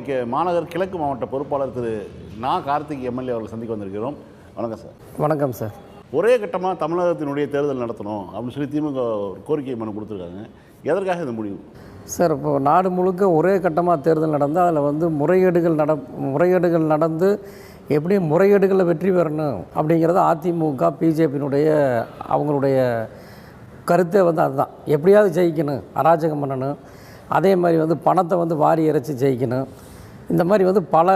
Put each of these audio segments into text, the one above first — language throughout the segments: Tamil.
கோவை மாநகர் கிழக்கு மாவட்ட பொறுப்பாளர் திரு நா கார்த்திக் எம்எல்ஏ அவர்கள் சந்திக்க வந்திருக்கிறோம். வணக்கம் சார். வணக்கம் சார். ஒரே கட்டமாக தமிழகத்தினுடைய தேர்தல் நடத்தணும் அப்படின்னு சொல்லி திமுக கோரிக்கை மனு கொடுத்துருக்காங்க. எதற்காக இந்த முடிவு? சார் இப்போ நாடு முழுக்க ஒரே கட்டமாக தேர்தல் நடந்து அதில் வந்து முறைகேடுகள் நட முறைகேடுகள் நடந்து எப்படி முறைகேடுகளில் வெற்றி பெறணும் அப்படிங்கிறது அதிமுக பிஜேபியினுடைய அவங்களுடைய கருத்தே வந்து அதுதான். எப்படியாவது ஜெயிக்கணும் அராஜகம் பண்ணணும் அதே மாதிரி வந்து பணத்தை வந்து வாரி இறைச்சி ஜெயிக்கணும். இந்த மாதிரி வந்து பல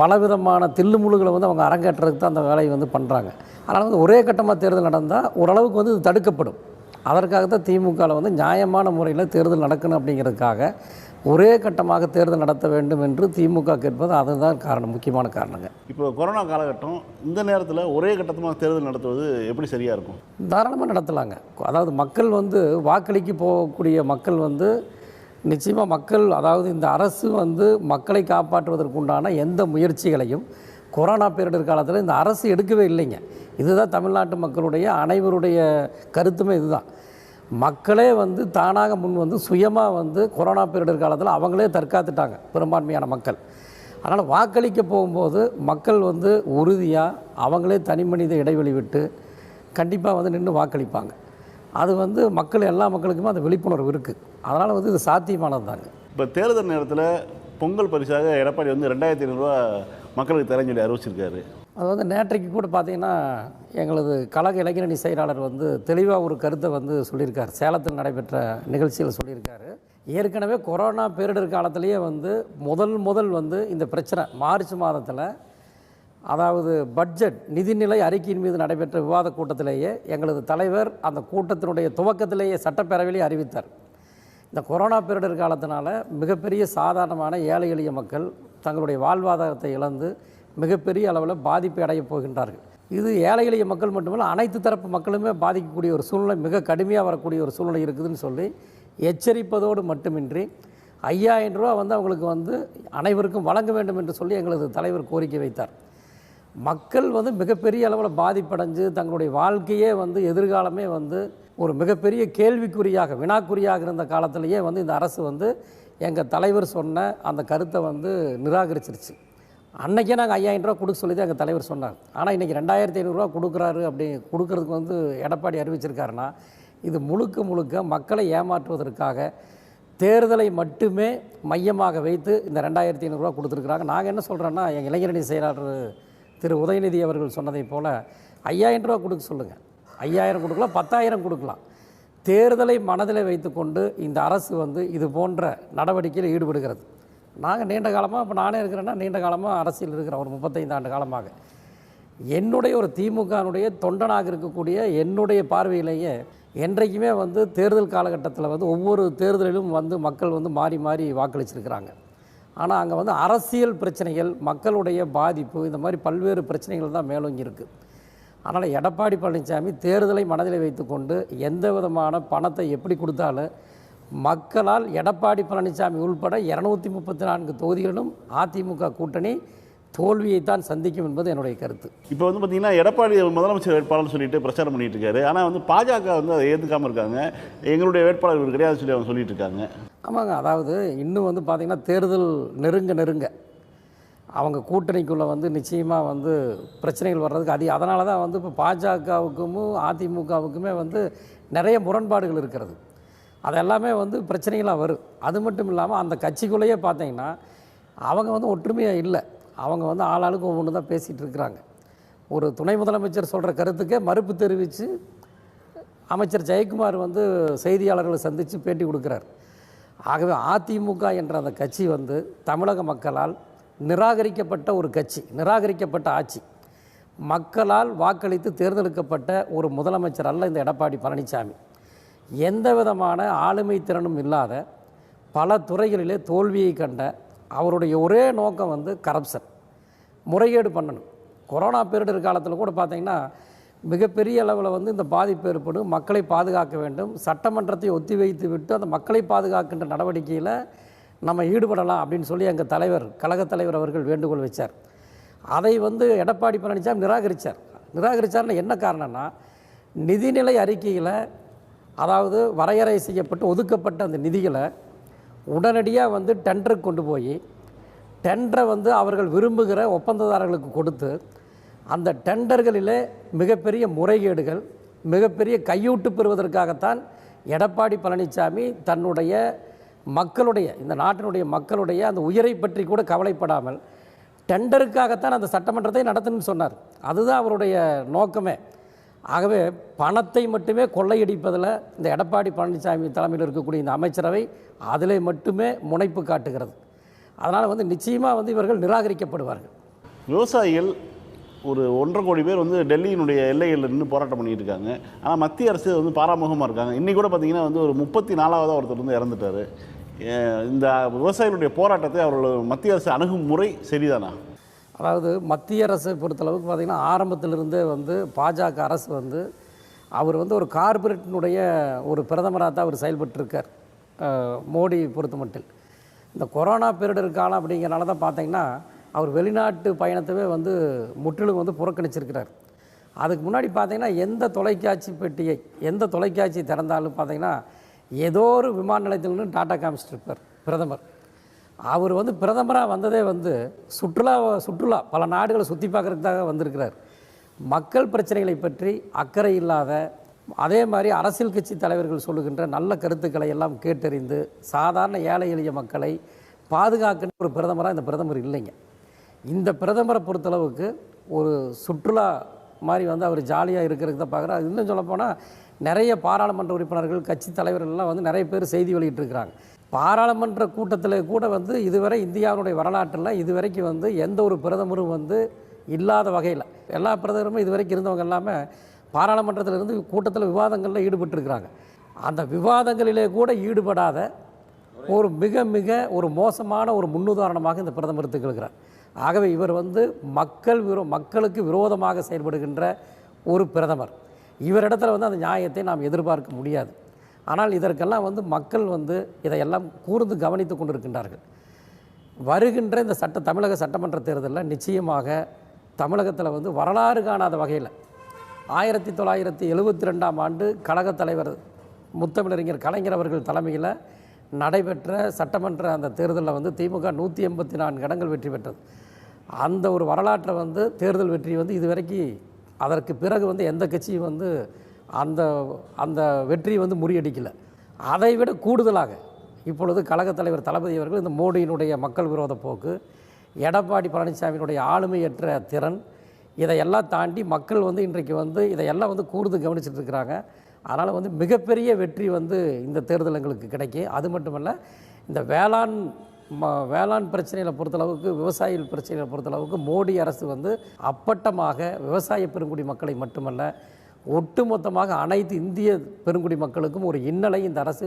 பலவிதமான தில்லுமுழுகளை வந்து அவங்க அரங்கேற்றதுக்கு தான் அந்த வேலையை வந்து பண்ணுறாங்க அதனால் வந்து ஒரே கட்டமாக தேர்தல் நடந்தால் ஓரளவுக்கு வந்து இது தடுக்கப்படும். அதற்காக தான் திமுகவில் வந்து நியாயமான முறையில் தேர்தல் நடக்கணும் அப்படிங்கிறதுக்காக ஒரே கட்டமாக தேர்தல் நடத்த வேண்டும் என்று திமுக கேட்பது அதுதான் காரணம் முக்கியமான காரணங்க. இப்போ கொரோனா காலகட்டம் இந்த நேரத்தில் ஒரே கட்டமாக தேர்தல் நடத்துவது எப்படி சரியாக இருக்கும்? தாராளமாக நடத்தலாங்க. அதாவது மக்கள் வந்து வாக்களிக்கு போகக்கூடிய மக்கள் வந்து நிச்சயமாக மக்கள் அதாவது இந்த அரசு வந்து மக்களை காப்பாற்றுவதற்குண்டான எந்த முயற்சிகளையும் கொரோனா பேரிடர் காலத்தில் இந்த அரசு எடுக்கவே இல்லைங்க. இதுதான் தமிழ்நாட்டு மக்களுடைய அனைவருடைய கருத்துமே இதுதான். மக்களே வந்து தானாக முன் வந்து சுயமாக வந்து கொரோனா பேரிடர் காலத்தில் அவங்களே தற்காத்துட்டாங்க பெரும்பான்மையான மக்கள். அதனால் வாக்களிக்க போகும்போது மக்கள் வந்து உறுதியாக அவங்களே தனி மனித இடைவெளி விட்டு கண்டிப்பாக வந்து நின்று வாக்களிப்பாங்க. அது வந்து மக்கள் எல்லா மக்களுக்குமே அந்த விழிப்புணர்வு இருக்குது அதனால் வந்து இது சாத்தியமானது தாங்க இப்போ தேர்தல் நேரத்தில் பொங்கல் பரிசாக எடப்பாடி வந்து ரெண்டாயிரத்தி ஐநூறுரூவா மக்களுக்கு தரேன்னு சொல்லி அறிவிச்சிருக்காரு. அது வந்து நேற்றைக்கு கூட பார்த்தீங்கன்னா எங்களது கழக இளைஞரணி செயலாளர் வந்து தெளிவாக ஒரு கருத்தை வந்து சொல்லியிருக்கார். சேலத்தில் நடைபெற்ற நிகழ்ச்சியில் சொல்லியிருக்காரு. ஏற்கனவே கொரோனா பேரிடர் காலத்திலேயே வந்து முதல் முதல் வந்து இந்த பிரச்சனை மார்ச் மாதத்தில் அதாவது பட்ஜெட் நிதிநிலை அறிக்கையின் மீது நடைபெற்ற விவாத கூட்டத்திலேயே எங்களது தலைவர் அந்த கூட்டத்தினுடைய துவக்கத்திலேயே சட்டப்பேரவையிலே அறிவித்தார். இந்த கொரோனா பேரிடர் காலத்தினால மிகப்பெரிய சாதாரணமான ஏழை எளிய மக்கள் தங்களுடைய வாழ்வாதாரத்தை இழந்து மிகப்பெரிய அளவில் பாதிப்பு அடையப் போகின்றார்கள். இது ஏழை எளிய மக்கள் மட்டுமல்ல அனைத்து தரப்பு மக்களுமே பாதிக்கக்கூடிய ஒரு சூழ்நிலை மிக கடுமையாக வரக்கூடிய ஒரு சூழ்நிலை இருக்குதுன்னு சொல்லி எச்சரிப்பதோடு மட்டுமின்றி ஐயாயிரம் ரூபா வந்து அவங்களுக்கு வந்து அனைவருக்கும் வழங்க வேண்டும் என்று சொல்லி எங்களது தலைவர் கோரிக்கை வைத்தார். மக்கள் வந்து மிகப்பெரிய அளவில் பாதிப்படைஞ்சு தங்களுடைய வாழ்க்கையே வந்து எதிர்காலமே வந்து ஒரு மிகப்பெரிய கேள்விக்குறியாக வினாக்குறியாக இருந்த காலத்திலேயே வந்து இந்த அரசு வந்து எங்கள் தலைவர் சொன்ன அந்த கருத்தை வந்து நிராகரிச்சிருச்சு. அன்றைக்கே நாங்கள் ஐயாயிரம் ரூபா கொடுக்க சொல்லி தான் எங்கள் தலைவர் சொன்னார். ஆனால் இன்றைக்கி ரெண்டாயிரத்தி ஐநூறுரூவா கொடுக்குறாரு அப்படி கொடுக்கறதுக்கு வந்து எடப்பாடி அறிவிச்சிருக்காருன்னா இது முழுக்க முழுக்க மக்களை ஏமாற்றுவதற்காக தேர்தலை மட்டுமே மையமாக வைத்து இந்த ரெண்டாயிரத்தி ஐநூறுரூவா கொடுத்துருக்குறாங்க. நாங்கள் என்ன சொல்கிறோன்னா எங்கள் இளைஞரணி செயலாளர் திரு உதயநிதி அவர்கள் சொன்னதைப் போல் ஐயாயிரம் ரூபா கொடுக்க சொல்லுங்கள் ஐயாயிரம் கொடுக்கலாம் பத்தாயிரம் கொடுக்கலாம். தேர்தலை மனதில் வைத்துக்கொண்டு இந்த அரசு வந்து இது போன்ற நடவடிக்கையில் ஈடுபடுகிறது. நாங்கள் நீண்ட காலமாக இப்போ நானே இருக்கிறேன்னா நீண்ட காலமாக அரசியல் இருக்கிறேன் ஒரு முப்பத்தைந்து ஆண்டு காலமாக. என்னுடைய ஒரு திமுகனுடைய தொண்டனாக இருக்கக்கூடிய என்னுடைய பார்வையிலேயே என்றைக்குமே வந்து தேர்தல் காலகட்டத்தில் வந்து ஒவ்வொரு தேர்தலிலும் வந்து மக்கள் வந்து மாறி மாறி வாக்களிச்சிருக்கிறாங்க. ஆனால் அங்கே வந்து அரசியல் பிரச்சனைகள் மக்களுடைய பாதிப்பு இந்த மாதிரி பல்வேறு பிரச்சனைகள் தான் மேலோங்கி இருக்குது அதனால் எடப்பாடி பழனிசாமி தேர்தலை மனதில் வைத்துக்கொண்டு எந்த விதமான பணத்தை எப்படி கொடுத்தாலும் மக்களால் எடப்பாடி பழனிசாமி உள்பட இரநூத்தி முப்பத்தி நான்கு தொகுதிகளிலும் அதிமுக கூட்டணி தோல்வியைத்தான் சந்திக்கும் என்பது என்னுடைய கருத்து. இப்போ வந்து பார்த்தீங்கன்னா எடப்பாடி முதலமைச்சர் வேட்பாளர்னு சொல்லிட்டு பிரச்சாரம் பண்ணிட்டு இருக்காரு. ஆனால் வந்து பாஜக வந்து அதை ஏற்றுக்காமல் இருக்காங்க. எங்களுடைய வேட்பாளர் இவர் கிடையாது சொல்லி அவங்க சொல்லிட்டு இருக்காங்க. ஆமாங்க. அதாவது இன்னும் வந்து பார்த்திங்கன்னா தேர்தல் நெருங்க நெருங்க. அவங்க கூட்டணிக்குள்ளே வந்து நிச்சயமாக வந்து பிரச்சனைகள் வர்றதுக்கு அதிக அதனால தான் வந்து இப்போ பாஜகவுக்கும் அதிமுகவுக்குமே வந்து நிறைய முரண்பாடுகள் இருக்கிறது. அதெல்லாமே வந்து பிரச்சனைகளாக வரும். அது மட்டும் இல்லாமல் அந்த கட்சிக்குள்ளேயே பார்த்தீங்கன்னா அவங்க வந்து ஒற்றுமையாக இல்லை. அவங்க வந்து ஆளாளுக்கு ஒவ்வொன்று தான் பேசிகிட்டு இருக்கிறாங்க. ஒரு துணை முதலமைச்சர் சொல்கிற கருத்துக்கே மறுப்பு தெரிவித்து அமைச்சர் ஜெயக்குமார் வந்து செய்தியாளர்களை சந்தித்து பேட்டி கொடுக்குறார். ஆகவே அதிமுக என்ற அந்த கட்சி வந்து தமிழக மக்களால் நிராகரிக்கப்பட்ட ஒரு கட்சி நிராகரிக்கப்பட்ட ஆட்சி. மக்களால் வாக்களித்து தேர்ந்தெடுக்கப்பட்ட ஒரு முதலமைச்சர் அல்ல இந்த எடப்பாடி பழனிசாமி எந்த விதமான ஆளுமை திறனும் இல்லாத பல துறைகளிலே தோல்வியை கண்ட அவருடைய ஒரே நோக்கம் வந்து கரப்ஷன் முறைகேடு பண்ணணும். கொரோனா பேரிடர் காலத்தில் கூட பார்த்தீங்கன்னா மிகப்பெரிய அளவில் வந்து இந்த பாதிப்பு ஏற்படும். மக்களை பாதுகாக்க வேண்டும். சட்டமன்றத்தை ஒத்தி வைத்து விட்டு அந்த மக்களை பாதுகாக்கின்ற நடவடிக்கையில் நம்ம ஈடுபடலாம் அப்படின்னு சொல்லி எங்கள் தலைவர் கழகத் தலைவர் அவர்கள் வேண்டுகோள் வச்சார். அதை வந்து எடப்பாடி பழனிசாமி நிராகரித்தார் நிராகரித்தார்னு என்ன காரணம்னா நிதிநிலை அறிக்கையில் அதாவது வரையறை செய்யப்பட்டு ஒதுக்கப்பட்ட அந்த நிதிகளை உடனடியாக வந்து டெண்டருக்கு கொண்டு போய் டெண்டரை வந்து அவர்கள் விரும்புகிற ஒப்பந்ததாரர்களுக்கு கொடுத்து அந்த டெண்டர்களிலே மிகப்பெரிய முறைகேடுகள் மிகப்பெரிய கையூட்டு பெறுவதற்காகத்தான் எடப்பாடி பழனிசாமி தன்னுடைய மக்களுடைய இந்த நாட்டினுடைய மக்களுடைய அந்த உயிரை பற்றி கூட கவலைப்படாமல் டெண்டருக்காகத்தான் அந்த சட்டமன்றத்தை நடத்தணும்னு சொன்னார். அதுதான் அவருடைய நோக்கமே. ஆகவே பணத்தை மட்டுமே கொள்ளையடிப்பதில் இந்த எடப்பாடி பழனிசாமி தலைமையில் இருக்கக்கூடிய இந்த அமைச்சரவை அதிலே மட்டுமே முனைப்பு காட்டுகிறது. அதனால் வந்து நிச்சயமாக வந்து இவர்கள் நிராகரிக்கப்படுவார்கள். விவசாயிகள் ஒரு ஒன்றரை கோடி பேர் வந்து டெல்லியினுடைய எல்லையில் நின்று போராட்டம் பண்ணிட்டு இருக்காங்க ஆனால் மத்திய அரசு வந்து பாராமுகமாக இருக்காங்க. இன்றைக்கூட கூட பார்த்தீங்கன்னா வந்து ஒரு முப்பத்தி நாலாவதாக ஒருத்தர் வந்து இறந்துட்டார். இந்த விவசாயிகளுடைய போராட்டத்தை அவர்கள் மத்திய அரசு அணுகும் முறை சரிதானா? அதாவது மத்திய அரசை பொறுத்தளவுக்கு பார்த்திங்கன்னா ஆரம்பத்திலிருந்தே வந்து பாஜக அரசு வந்து அவர் வந்து ஒரு கார்பரேட்டினுடைய ஒரு பிரதமராக தான் அவர் செயல்பட்டிருக்கார். மோடி பொறுத்த மட்டும் இந்த கொரோனா பீரியட் காலம் அப்படிங்கிறனால தான் பார்த்தீங்கன்னா அவர் வெளிநாட்டு பயணத்தவே வந்து முற்றிலும் வந்து புறக்கணிச்சிருக்கிறார். அதுக்கு முன்னாடி பார்த்தீங்கன்னா எந்த தொலைக்காட்சி பெட்டியை எந்த தொலைக்காட்சி திறந்தாலும் பார்த்தீங்கன்னா ஏதோ ஒரு விமான நிலையத்திலிருந்து டாட்டா காமிச்சிட்டு இருப்பார் பிரதமர். அவர் வந்து பிரதமராக வந்ததே வந்து சுற்றுலா சுற்றுலா பல நாடுகளை சுற்றி பார்க்குறதுக்காக வந்திருக்கிறார். மக்கள் பிரச்சனைகளை பற்றி அக்கறை இல்லாத அதே மாதிரி அரசியல் கட்சி தலைவர்கள் சொல்லுகின்ற நல்ல கருத்துக்களை எல்லாம் கேட்டறிந்து சாதாரண ஏழை எளிய மக்களை பாதுகாக்கின்ற ஒரு பிரதமராக இந்த பிரதமர் இல்லைங்க. இந்த பிரதமரை பொறுத்தளவுக்கு ஒரு சுற்றுலா மாதிரி வந்து அவர் ஜாலியாக இருக்கிறதுக்கு தான் பார்க்குறாரு. இன்னும் சொல்லப்போனால் நிறைய பாராளுமன்ற உறுப்பினர்கள் கட்சி தலைவர்கள்லாம் வந்து நிறைய பேர் செய்தி வெளியிட்டிருக்கிறாங்க. பாராளுமன்ற கூட்டத்தில் கூட வந்து இதுவரை இந்தியாவுடைய வரலாற்றில் இதுவரைக்கும் வந்து எந்த ஒரு பிரதமரும் வந்து இல்லாத வகையில் எல்லா பிரதமரும் இதுவரைக்கும் இருந்தவங்க எல்லாமே பாராளுமன்றத்தில் இருந்து கூட்டத்தில் விவாதங்களில் ஈடுபட்டிருக்கிறாங்க. அந்த விவாதங்களிலே கூட ஈடுபடாத ஒரு மிக மிக ஒரு மோசமான ஒரு முன்னுதாரணமாக இந்த பிரதமர் திகழ்கிறார் ஆகவே இவர் வந்து மக்கள் விரோ மக்களுக்கு விரோதமாக செயல்படுகின்ற ஒரு பிரதமர். இவரிடத்துல வந்து அந்த நியாயத்தை நாம் எதிர்பார்க்க முடியாது. ஆனால் இதற்கெல்லாம் வந்து மக்கள் வந்து இதையெல்லாம் கூர்ந்து கவனித்து கொண்டிருக்கின்றார்கள். வருகின்ற இந்த சட்ட தமிழக சட்டமன்ற தேர்தலில் நிச்சயமாக தமிழகத்தில் வந்து வரலாறு காணாத வகையில் ஆயிரத்தி தொள்ளாயிரத்தி எழுபத்தி ரெண்டாம் ஆண்டு கழகத் தலைவர் முத்தமிழறிஞர் கலைஞர் அவர்கள் தலைமையில் நடைபெற்ற சட்டமன்ற அந்த தேர்தலில் வந்து திமுக நூற்றி எண்பத்தி நான்கு இடங்கள் வெற்றி பெற்றது. அந்த ஒரு வரலாற்றை வந்து தேர்தல் வெற்றி வந்து இதுவரைக்கும் அதற்கு பிறகு வந்து எந்த கட்சியும் வந்து அந்த அந்த வெற்றியை வந்து முறியடிக்கலை. அதை விட கூடுதலாக இப்பொழுது கழகத் தலைவர் தளபதி அவர்கள் இந்த மோடியினுடைய மக்கள் விரோத போக்கு எடப்பாடி பழனிசாமியினுடைய ஆளுமையற்ற திறன் இதையெல்லாம் தாண்டி மக்கள் வந்து இன்றைக்கு வந்து இதையெல்லாம் வந்து கூர்ந்து கவனிச்சுட்டு இருக்கிறாங்க. அதனால் வந்து மிகப்பெரிய வெற்றி வந்து இந்த தேர்தல் எங்களுக்கு கிடைக்கும் அது மட்டுமல்ல இந்த வேளாண் ம வேளாண் பிரச்சனைகளை பொறுத்தளவுக்கு விவசாயிகள் பிரச்சனைகளை பொறுத்தளவுக்கு மோடி அரசு வந்து அப்பட்டமாக விவசாய பெருங்குடி மக்களை மட்டுமல்ல ஒட்டுமொத்தமாக அனைத்து இந்திய பெருங்குடி மக்களுக்கும் ஒரு இன்னலை இந்த அரசு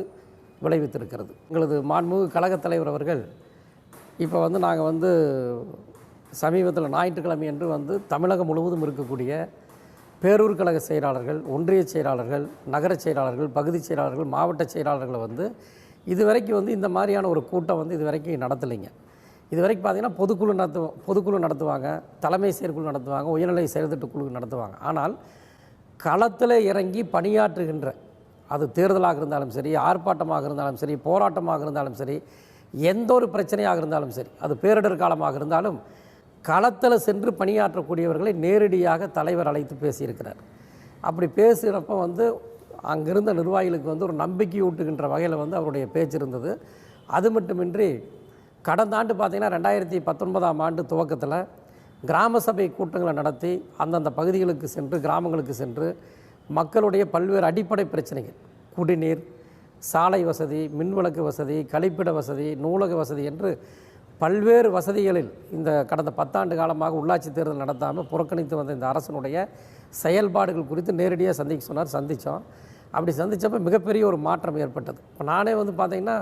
விளைவித்திருக்கிறது. எங்களது மாண்புமிகு கழகத் தலைவர் அவர்கள் இப்போ வந்து நாங்கள் வந்து சமீபத்தில் ஞாயிற்றுக்கிழமை என்று வந்து தமிழகம் முழுவதும் இருக்கக்கூடிய பேரூர் கழக செயலாளர்கள் ஒன்றிய செயலாளர்கள் நகரச் செயலாளர்கள் பகுதி செயலாளர்கள் மாவட்ட செயலாளர்களை வந்து இதுவரைக்கும் வந்து இந்த மாதிரியான ஒரு கூட்டம் வந்து இதுவரைக்கும் நடத்தலைங்க. இதுவரைக்கும் பார்த்திங்கன்னா பொதுக்குழு நடத்து பொதுக்குழு நடத்துவாங்க தலைமை செயற்குழு நடத்துவாங்க உயர்நிலை செயல்திட்ட குழு நடத்துவாங்க. ஆனால் களத்தில் இறங்கி பணியாற்றுகின்ற அது தேர்தலாக இருந்தாலும் சரி ஆர்ப்பாட்டமாக இருந்தாலும் சரி போராட்டமாக இருந்தாலும் சரி எந்த ஒரு பிரச்சனையாக இருந்தாலும் சரி அது பேரிடர் காலமாக இருந்தாலும் களத்தில் சென்று பணியாற்றக்கூடியவர்களை நேரடியாக தலைவர் அழைத்து பேசியிருக்கிறார். அப்படி பேசுகிறப்ப வந்து அங்கிருந்த நிர்வாகிகளுக்கு வந்து ஒரு நம்பிக்கை ஊட்டுகின்ற வகையில் வந்து அவருடைய பேச்சு இருந்தது. அது மட்டுமின்றி கடந்த ஆண்டு பார்த்திங்கன்னா ரெண்டாயிரத்தி பத்தொன்பதாம் ஆண்டு துவக்கத்தில் கிராம சபை கூட்டங்களை நடத்தி அந்தந்த பகுதிகளுக்கு சென்று கிராமங்களுக்கு சென்று மக்களுடைய பல்வேறு அடிப்படை பிரச்சனைகள். குடிநீர் சாலை வசதி மின்விளக்கு வசதி கழிப்பிட வசதி நூலக வசதி என்று பல்வேறு வசதிகளில் இந்த கடந்த பத்தாண்டு காலமாக உள்ளாட்சி தேர்தல் நடத்தாமல் புறக்கணித்து வந்த இந்த அரசனுடைய செயல்பாடுகள் குறித்து நேரடியாக சந்திக்க சொன்னார் சந்தித்தோம் அப்படி சந்தித்தப்ப மிகப்பெரிய ஒரு மாற்றம் ஏற்பட்டது. இப்போ நானே வந்து பார்த்திங்கன்னா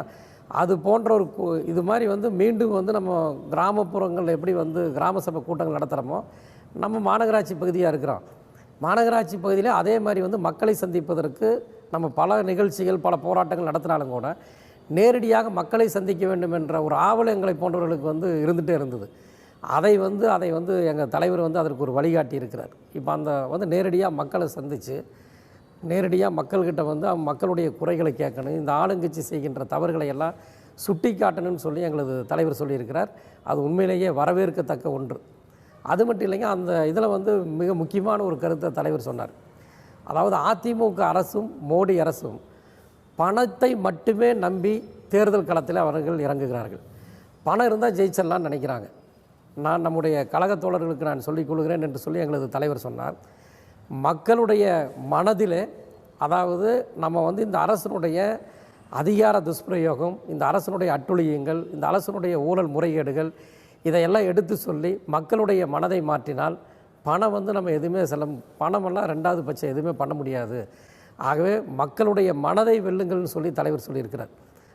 அது போன்ற ஒரு கு- இது மாதிரி வந்து மீண்டும் வந்து நம்ம கிராமப்புறங்களில் எப்படி வந்து கிராம சபை கூட்டங்கள் நடத்துகிறோமோ நம்ம மாநகராட்சி பகுதியாக இருக்கிறோம். மாநகராட்சி பகுதியில் அதே மாதிரி வந்து மக்களை சந்திப்பதற்கு நம்ம பல நிகழ்ச்சிகள் பல போராட்டங்கள் நடத்தினாலும் கூட நேரடியாக மக்களை சந்திக்க வேண்டும் என்ற ஒரு ஆவல் எங்களை போன்றவர்களுக்கு வந்து இருந்துகிட்டே இருந்தது. அதை வந்து அதை வந்து எங்கள் தலைவர் வந்து அதற்கு ஒரு வழிகாட்டி இருக்கிறார். இப்போ அந்த வந்து நேரடியாக மக்களை சந்தித்து நேரடியாக மக்கள்கிட்ட வந்து மக்களுடைய குறைகளை கேட்கணும். இந்த ஆளுங்கட்சி செய்கின்ற தவறுகளை எல்லாம் சுட்டி காட்டணும்னு சொல்லி எங்களது தலைவர் சொல்லியிருக்கிறார். அது உண்மையிலேயே வரவேற்கத்தக்க ஒன்று. அது மட்டும் இல்லைங்க அந்த இதில் வந்து மிக முக்கியமான ஒரு கருத்தை தலைவர் சொன்னார். அதாவது அதிமுக அரசும் மோடி அரசும் பணத்தை மட்டுமே நம்பி தேர்தல் களத்தில் அவர்கள் இறங்குகிறார்கள். பணம் இருந்தால் ஜெயிச்சிடலாம்னு நினைக்கிறாங்க. நான் நம்முடைய கழகத் தோழர்களுக்கு நான் சொல்லிக் கொள்கிறேன் என்று சொல்லி எங்களது தலைவர் சொன்னார். மக்களுடைய மனதிலே அதாவது நம்ம வந்து இந்த அரசனுடைய அதிகார துஷ்பிரயோகம் இந்த அரசனுடைய அட்டுழியங்கள் இந்த அரசனுடைய ஊழல் முறைகேடுகள் இதையெல்லாம் எடுத்து சொல்லி மக்களுடைய மனதை மாற்றினால் பணம் வந்து நம்ம எதுவுமே செல்ல பணமெல்லாம் ரெண்டாவது பட்சம் எதுவுமே பண்ண முடியாது. ஆகவே மக்களுடைய மனதை வெல்லுங்கள்னு சொல்லி தலைவர் சொல்லியிருக்கிறார்.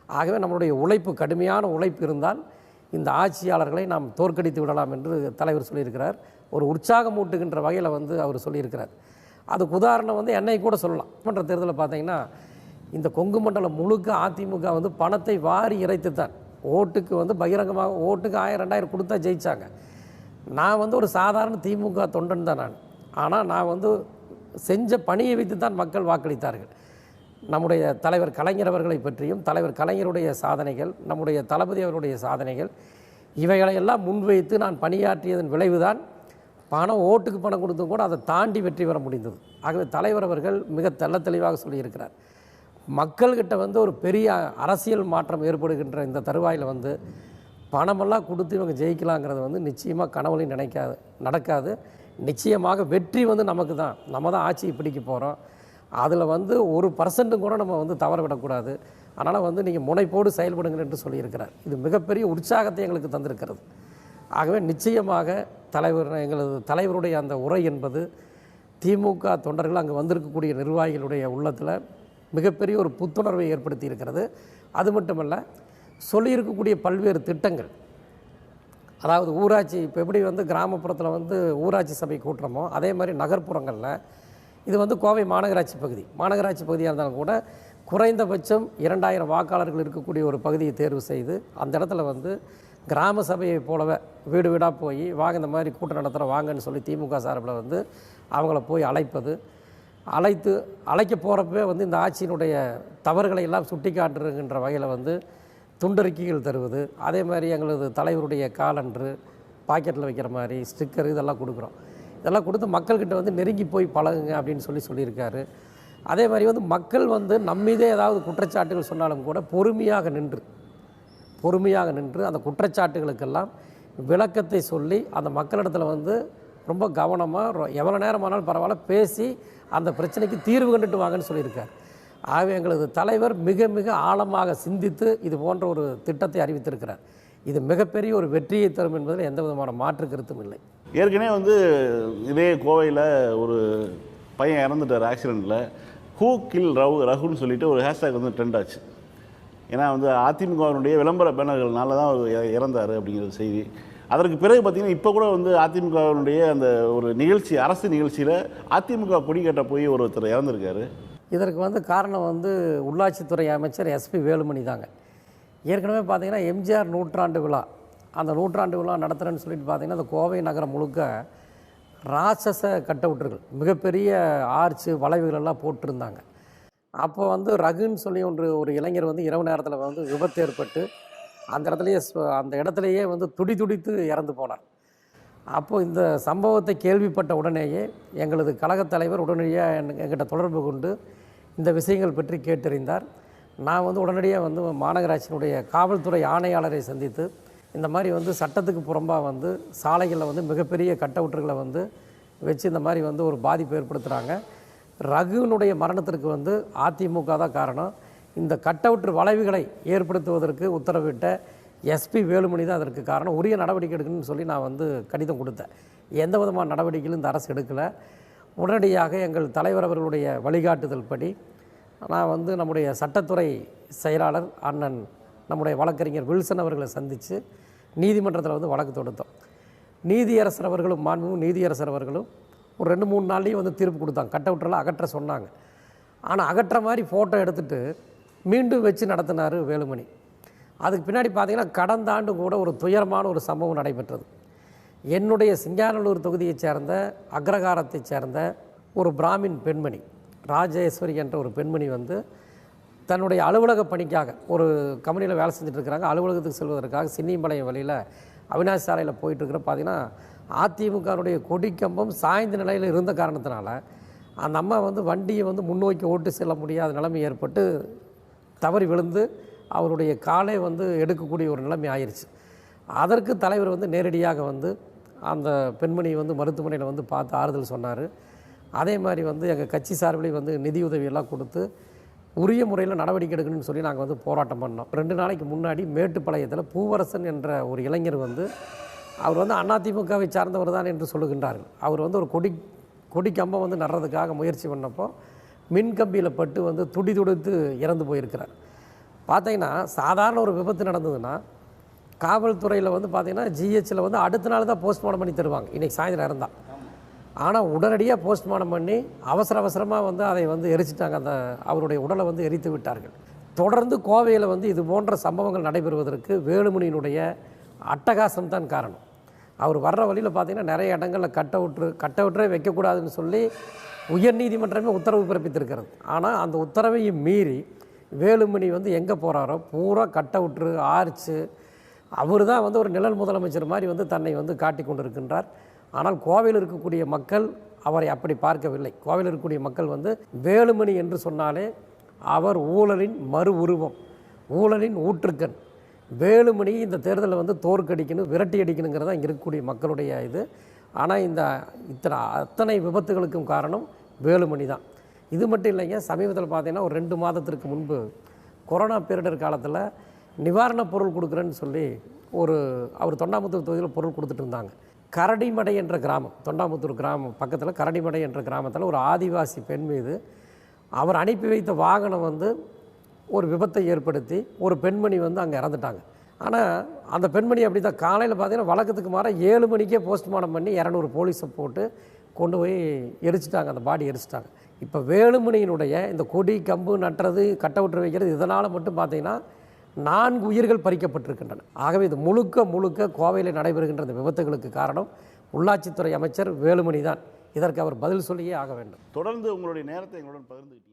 ஆகவே நம்மளுடைய உழைப்பு கடுமையான உழைப்பு இருந்தால் இந்த ஆட்சியாளர்களை நாம் தோற்கடித்து விடலாம் என்று தலைவர் சொல்லியிருக்கிறார். ஒரு உற்சாகம் ஊட்டுகின்ற வகையில் வந்து அவர் சொல்லியிருக்கிறார். அதுக்கு உதாரணம் வந்து என்னை கூட சொல்லலாம். மன்ற தேர்தலில் பார்த்தீங்கன்னா இந்த கொங்கு மண்டலம் முழுக்க அதிமுக வந்து பணத்தை வாரி இறைத்து தான் ஓட்டுக்கு வந்து பகிரங்கமாக ஓட்டுக்கு ஆயிரம் ரெண்டாயிரம் கொடுத்தா ஜெயிச்சாங்க. நான் வந்து ஒரு சாதாரண திமுக தொண்டன் தான் நான். ஆனால் நான் வந்து செஞ்ச பணியை வைத்து தான் மக்கள் வாக்களித்தார்கள். நம்முடைய தலைவர் கலைஞர் அவர்களை பற்றியும் தலைவர் கலைஞருடைய சாதனைகள் நம்முடைய தளபதி அவருடைய சாதனைகள் இவைகளையெல்லாம் முன்வைத்து நான் பணியாற்றியதன் விளைவுதான் பணம் ஓட்டுக்கு பணம் கொடுத்தும் கூட அதை தாண்டி வெற்றி பெற முடிந்தது. ஆகவே தலைவர் அவர்கள் மிக தெள்ள தெளிவாக சொல்லியிருக்கிறார். மக்கள்கிட்ட வந்து ஒரு பெரிய அரசியல் மாற்றம் ஏற்படுகின்ற இந்த தருவாயில் வந்து பணமெல்லாம் கொடுத்து இவங்க ஜெயிக்கலாங்கிறது வந்து நிச்சயமாக கனவுலையும் நினைக்காது நடக்காது. நிச்சயமாக வெற்றி வந்து நமக்கு தான். நம்ம தான் ஆட்சியை பிடிக்க போகிறோம் அதில் வந்து ஒரு பர்சன்ட்டும் கூட நம்ம வந்து தவற விடக்கூடாது. அதனால் வந்து நீங்கள் முனைப்போடு செயல்படுங்கள் என்று சொல்லியிருக்கிறார். இது மிகப்பெரிய உற்சாகத்தை எங்களுக்கு தந்திருக்கிறது. ஆகவே நிச்சயமாக தலைவர் எங்களது தலைவருடைய அந்த உரை என்பது திமுக தொண்டர்கள் அங்கே வந்திருக்கக்கூடிய நிர்வாகிகளுடைய உள்ளத்தில் மிகப்பெரிய ஒரு புத்துணர்வை ஏற்படுத்தி இருக்கிறது அது மட்டுமல்ல சொல்லியிருக்கக்கூடிய பல்வேறு திட்டங்கள். அதாவது ஊராட்சி இப்போ எப்படி வந்து கிராமப்புறத்தில் வந்து ஊராட்சி சபை கூட்டுறமோ அதே மாதிரி நகர்ப்புறங்களில் இது வந்து கோவை மாநகராட்சி பகுதி. மாநகராட்சி பகுதியாக இருந்தாலும் கூட குறைந்தபட்சம் இரண்டாயிரம் வாக்காளர்கள் இருக்கக்கூடிய ஒரு பகுதியை தேர்வு செய்து அந்த இடத்துல வந்து கிராம சபையை போலவே வீடு வீடாக போய் வாங்க இந்த மாதிரி கூட்டம் நடத்துகிற வாங்கன்னு சொல்லி திமுக சார்பில் வந்து அவங்கள போய் அழைப்பது. அழைத்து அழைக்க போகிறப்பவே வந்து இந்த ஆட்சியினுடைய தவறுகளை எல்லாம் சுட்டி காட்டுகின்ற வகையில் வந்து துண்டறிக்கைகள் தருவது. அதே மாதிரி எங்களது தலைவருடைய காலன்று பாக்கெட்டில் வைக்கிற மாதிரி ஸ்டிக்கர் இதெல்லாம் கொடுக்குறோம். இதெல்லாம் கொடுத்து மக்கள்கிட்ட வந்து நெருங்கி போய் பழகுங்க அப்படின்னு சொல்லி சொல்லியிருக்காரு. அதே மாதிரி வந்து மக்கள் வந்து நம்மீதே ஏதாவது குற்றச்சாட்டுகள் சொன்னாலும் கூட பொறுமையாக நின்று பொறுமையாக நின்று அந்த குற்றச்சாட்டுகளுக்கெல்லாம் விளக்கத்தை சொல்லி அந்த மக்களிடத்தில் வந்து ரொம்ப கவனமாக எவ்வளோ நேரம் ஆனாலும் பரவாயில்ல பேசி அந்த பிரச்சனைக்கு தீர்வு கண்டுட்டு வாங்கன்னு சொல்லியிருக்கார். ஆகவே எங்களது தலைவர் மிக மிக ஆழமாக சிந்தித்து இது போன்ற ஒரு திட்டத்தை அறிவித்திருக்கிறார். இது மிகப்பெரிய ஒரு வெற்றியை தரும் என்பதில் எந்த விதமான மாற்று கருத்தும் இல்லை. ஏற்கனவே வந்து இதே கோவையில் ஒரு பையன் இறந்துட்டார் ஆக்சிடெண்ட்டில் ஹூ கில் ரவு ரகுன்னு சொல்லிட்டு ஒரு ஹேஷ்டேக் வந்து ட்ரெண்ட் ஆச்சு. ஏன்னா வந்து அதிமுகவினுடைய விளம்பர பேனர்கள்னால தான் அவர் இ- இறந்தார் அப்படிங்கிற செய்தி. அதற்கு பிறகு பார்த்தீங்கன்னா இப்போ கூட வந்து அதிமுகவினுடைய அந்த ஒரு நிகழ்ச்சி அரசு நிகழ்ச்சியில் அதிமுக கொடி கட்ட போய் ஒருத்தர் இறந்துருக்காரு. இதற்கு வந்து காரணம் வந்து உள்ளாட்சித்துறை அமைச்சர் எஸ்பி வேலுமணி தாங்க. ஏற்கனவே பார்த்தீங்கன்னா எம்ஜிஆர் நூற்றாண்டு விழா. அந்த நூற்றாண்டு விழா நடத்துகிறேன்னு சொல்லிட்டு பார்த்தீங்கன்னா அந்த கோவை நகரம் முழுக்க ராட்சச கட்டவுட்டுகள் மிகப்பெரிய ஆர்ச்சு வளைவுகளெல்லாம் போட்டிருந்தாங்க. அப்போ வந்து ரகுன்னு சொல்லி ஒன்று ஒரு இளைஞர் வந்து இரவு நேரத்தில் வந்து விபத்து ஏற்பட்டு அந்த இடத்துலையே சு- அந்த இடத்துலையே வந்து துடி துடித்து இறந்து போனார். அப்போது இந்த சம்பவத்தை கேள்விப்பட்ட உடனேயே எங்களது கழகத் தலைவர் உடனடியாக என் எங்கிட்ட தொடர்பு கொண்டு இந்த விஷயங்கள் பற்றி கேட்டறிந்தார். நான் வந்து உடனடியாக வந்து மாநகராட்சியினுடைய காவல்துறை ஆணையாளரை சந்தித்து இந்த மாதிரி வந்து சட்டத்துக்கு புறம்பாக வந்து சாலைகளில் வந்து மிகப்பெரிய கட்டவுட்டுகளை வந்து வச்சு இந்த மாதிரி வந்து ஒரு பாதிப்பு ஏற்படுத்துகிறாங்க ரகுனுடைய மரணத்திற்கு வந்து அதிமுக தான் காரணம். இந்த கட்டவுட்டு வளைவுகளை ஏற்படுத்துவதற்கு உத்தரவிட்ட எஸ்பி வேலுமணி தான் அதற்கு காரணம். உரிய நடவடிக்கை எடுக்கணும்னு சொல்லி நான் வந்து கடிதம் கொடுத்தேன். எந்த விதமான நடவடிக்கைகளும் இந்த அரசு எடுக்கலை. உடனடியாக எங்கள் தலைவர் அவர்களுடைய வழிகாட்டுதல் படி நான் வந்து நம்முடைய சட்டத்துறை செயலாளர் அண்ணன் நம்முடைய வழக்கறிஞர் வில்சன் அவர்களை சந்தித்து நீதிமன்றத்தில் வந்து வழக்கு தொடுத்தோம். நீதியரசர் அவர்களும் மாண்பும் நீதியரசர் அவர்களும் ஒரு ரெண்டு மூணு நாள்லேயும் வந்து தீர்ப்பு கொடுத்தாங்க. கட்டவுட்டெல்லாம் அகற்ற சொன்னாங்க. ஆனால் அகற்ற மாதிரி ஃபோட்டோ எடுத்துட்டு மீண்டும் வச்சு நடத்தினார் வேலுமணி. அதுக்கு பின்னாடி பார்த்திங்கன்னா கடந்த ஆண்டு கூட ஒரு துயரமான ஒரு சம்பவம் நடைபெற்றது. என்னுடைய சிங்காநல்லூர் தொகுதியைச் சேர்ந்த அக்ரகாரத்தைச் சேர்ந்த ஒரு பிராமின் பெண்மணி ராஜேஸ்வரி என்ற ஒரு பெண்மணி வந்து தன்னுடைய அலுவலக பணிக்காக ஒரு கம்பெனியில் வேலை செஞ்சுட்டு இருக்கிறாங்க. அலுவலகத்துக்கு செல்வதற்காக சின்னிப்பாளையம் வழியில் அவினாசி சாலையில் போயிட்டுருக்கிற பார்த்திங்கன்னா அதிமுகவுடைய கொடிக்கம்பம் சாய்ந்த நிலையில் இருந்த காரணத்தினால அந்த அம்மா வந்து வண்டியை வந்து முன்னோக்கி ஓட்டு செல்ல முடியாத நிலைமை ஏற்பட்டு தவறி விழுந்து அவருடைய காலை வந்து எடுக்கக்கூடிய ஒரு நிலைமை ஆயிடுச்சு அதற்கு தலைவர் வந்து நேரடியாக வந்து அந்த பெண்மணியை வந்து மருத்துவமனையில் வந்து பார்த்து ஆறுதல் சொன்னார். அதே மாதிரி வந்து எங்கள் கட்சி சார்பிலே வந்து நிதியுதவியெல்லாம் கொடுத்து உரிய முறையில் நடவடிக்கை எடுக்கணும்னு சொல்லி நாங்கள் வந்து போராட்டம் பண்ணோம். ரெண்டு நாளைக்கு முன்னாடி மேட்டுப்பாளையத்தில் பூவரசன் என்ற ஒரு இளைஞர் வந்து அவர் வந்து அதிமுகவை சார்ந்தவர் தான் என்று சொல்லுகின்றார்கள். அவர் வந்து ஒரு கொடி கொடி கம்பம் வந்து நடுறதுக்காக முயற்சி பண்ணப்போ மின் கம்பியில் பட்டு வந்து துடி துடித்து இறந்து போயிருக்கிறார். பார்த்தீங்கன்னா சாதாரண ஒரு விபத்து நடந்ததுன்னா காவல்துறையில் வந்து பார்த்தீங்கன்னா ஜிஹெச்சில் வந்து அடுத்த நாள் தான் போஸ்ட்மார்ட்டம் பண்ணி தருவாங்க. இன்றைக்கி சாயந்தரம் இருந்தால் ஆனால் உடனடியாக போஸ்ட்மார்ட்டம் பண்ணி அவசர அவசரமாக வந்து அதை வந்து எரிச்சிட்டாங்க. அந்த அவருடைய உடலை வந்து எரித்து விட்டார்கள். தொடர்ந்து கோவையில் வந்து இது போன்ற சம்பவங்கள் நடைபெறுவதற்கு வேலுமணியினுடைய அட்டகாசம் தான் காரணம். அவர் வர்ற வழியில் பார்த்தீங்கன்னா நிறைய இடங்களில் கட் அவுட்ரு கட் அவுட்டரே வைக்கக்கூடாதுன்னு சொல்லி உயர்நீதிமன்றமே உத்தரவு பிறப்பித்திருக்கிறது. ஆனால் அந்த உத்தரவையும் மீறி வேலுமணி வந்து எங்கே போகிறாரோ பூரா கட் அவுட்ரு ஆர்ச்சு. அவர் தான் வந்து ஒரு நிழல் முதலமைச்சர் மாதிரி வந்து தன்னை வந்து காட்டி கொண்டிருக்கின்றார். ஆனால் கோவையில் இருக்கக்கூடிய மக்கள் அவரை அப்படி பார்க்கவில்லை. கோவையில் இருக்கக்கூடிய மக்கள் வந்து வேலுமணி என்று சொன்னாலே அவர் ஊழலின் மறு உருவம் ஊழலின் ஊற்றுக்கண். வேலுமணி இந்த தேர்தலில் வந்து தோற்கடிக்கணும் விரட்டி அடிக்கணுங்கிறதா இங்கே இருக்கக்கூடிய மக்களுடைய இது. ஆனால் இந்த இத்தனை அத்தனை விபத்துகளுக்கும் காரணம் வேலுமணி தான். இது மட்டும் இல்லைங்க சமீபத்தில் பார்த்தீங்கன்னா ஒரு ரெண்டு மாதத்திற்கு முன்பு கொரோனா பேரிடர் காலத்தில் நிவாரணப் பொருள் கொடுக்குறேன்னு சொல்லி ஒரு அவர் தொண்டாமுத்தூர் தொகுதியில் பொருள் கொடுத்துட்டு இருந்தாங்க. கரடிமடை என்ற கிராமம் தொண்டாமுத்தூர் கிராமம் பக்கத்தில் கரடிமடை என்ற கிராமத்தில் ஒரு ஆதிவாசி பெண் மீது அவர் அனுப்பி வைத்த வாகனம் வந்து ஒரு விபத்தை ஏற்படுத்தி ஒரு பெண்மணி வந்து அங்கே இறந்துட்டாங்க. ஆனால் அந்த பெண்மணி அப்படி தான் காலையில் பார்த்தீங்கன்னா வழக்கத்துக்கு மாற ஏழு மணிக்கே போஸ்ட்மார்ட்டம் பண்ணி இரநூறு போலீஸை போட்டு கொண்டு போய் எரிச்சிட்டாங்க. அந்த பாடி எரிச்சிட்டாங்க. இப்போ வேலுமணியினுடைய இந்த கொடி கம்பு நட்டுறது கட்டவுட்டு வைக்கிறது இதனால் மட்டும் பார்த்தீங்கன்னா நான்கு உயிர்கள் பறிக்கப்பட்டிருக்கின்றன. ஆகவே இது முழுக்க முழுக்க கோவையில் நடைபெறுகின்ற இந்த விபத்துகளுக்கு காரணம் உள்ளாட்சித்துறை அமைச்சர் வேலுமணி தான் இதற்கு அவர் பதில் சொல்லியே ஆக வேண்டும். தொடர்ந்து உங்களுடைய நேரத்தை எங்களுடன் பகிர்ந்துக்கிட்டீங்க